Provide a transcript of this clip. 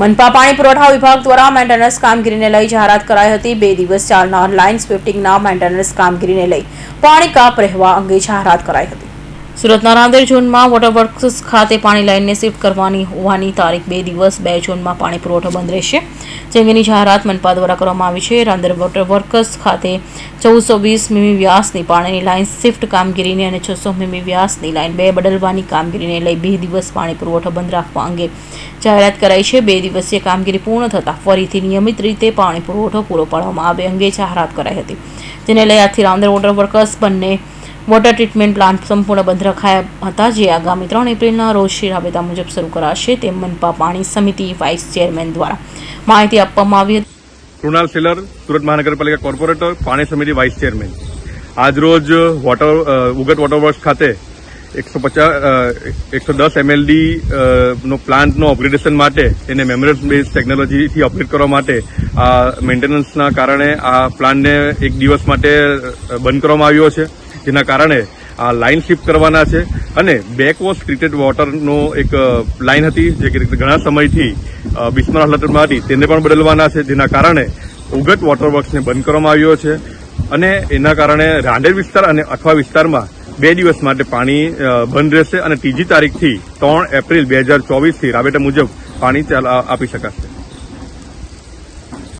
મનપા પાણી પુરવઠા વિભાગ દ્વારા મેન્ટેનન્સ કામગીરીને લઈ જાહેરાત કરાઈ હતી. બે દિવસ ચાલનાર લાઇન સ્વિફ્ટિંગના મેન્ટેનન્સ કામગીરીને લઈ પાણી કાપ રહેવા અંગે જાહેરાત કરાઈ હતી. સુરતના રાંદેર ઝોનમાં વોટરવર્ક્સ ખાતે પાણી લાઇનને શિફ્ટ કરવાની હોવાની તારીખ બે દિવસ, બે ઝોનમાં પાણી પુરવઠો બંધ રહેશે. જે અંગેની જાહેરાત મનપા દ્વારા કરવામાં આવી છે. રાંદેર વોટરવર્ક્સ ખાતે ચૌદસો વીસ મીમી વ્યાસની પાણીની લાઇન શિફ્ટ કામગીરીને અને છસો મીમી વ્યાસની લાઇન બે બદલવાની કામગીરીને લઈ બે દિવસ પાણી પુરવઠો બંધ રાખવા અંગે જાહેરાત કરાઈ છે. બે દિવસીય કામગીરી પૂર્ણ થતાં ફરીથી નિયમિત રીતે પાણી પુરવઠો પૂરો પાડવામાં આવે અંગે જાહેરાત કરાઈ હતી. જેને લઈ આજથી રાંદેર વોટર વર્કર્સ બંને વોટર ટ્રીટમેન્ટ પ્લાન્ટ સંપૂર્ણ બંધ રખાયા હતા, જે આગામી ત્રણ એપ્રિલના રોજ શ્રી રાબેતા મુજબ શરૂ કરાશે તેમ મનપા પાણી સમિતિ વાઇસ ચેરમેન દ્વારા માહિતી આપવામાં આવી હતી. કૃણાલ સિલર, સુરત મહાનગરપાલિકા કોર્પોરેટર, પાણી સમિતિ વાઇસ ચેરમેન આજરોજ વોટર ઉગત વોટર વર્ક્સ ખાતે એકસો પચાસ એકસો દસ એમએલડી નો પ્લાન્ટનો અપગ્રેડેશન માટે એને મેમરસ બેઝ ટેકનોલોજીથી અપગ્રેડ કરવા માટે આ મેન્ટેનન્સના કારણે આ પ્લાન્ટને એક દિવસ માટે બંધ કરવામાં આવ્યો છે. જેના કારણે આ લાઇન શિફ્ટ કરવાના છે અને બેકવોશ ટ્રીટેડ વોટરનો એક લાઇન હતી જે ઘણા સમયથી બિસ્માર હાલતમાં હતી, તેને પણ બદલવાના છે, જેના કારણે ઉગત વોટર વર્ક્સને બંધ કરવામાં આવ્યો છે અને એના કારણે રાંડેર વિસ્તાર અને અઠવા વિસ્તારમાં બે દિવસ માટે પાણી બંધ રહેશે અને ત્રીજી તારીખથી ત્રણ એપ્રિલ બે હજાર ચોવીસથી રાબેટા મુજબ પાણી આપી શકાશે.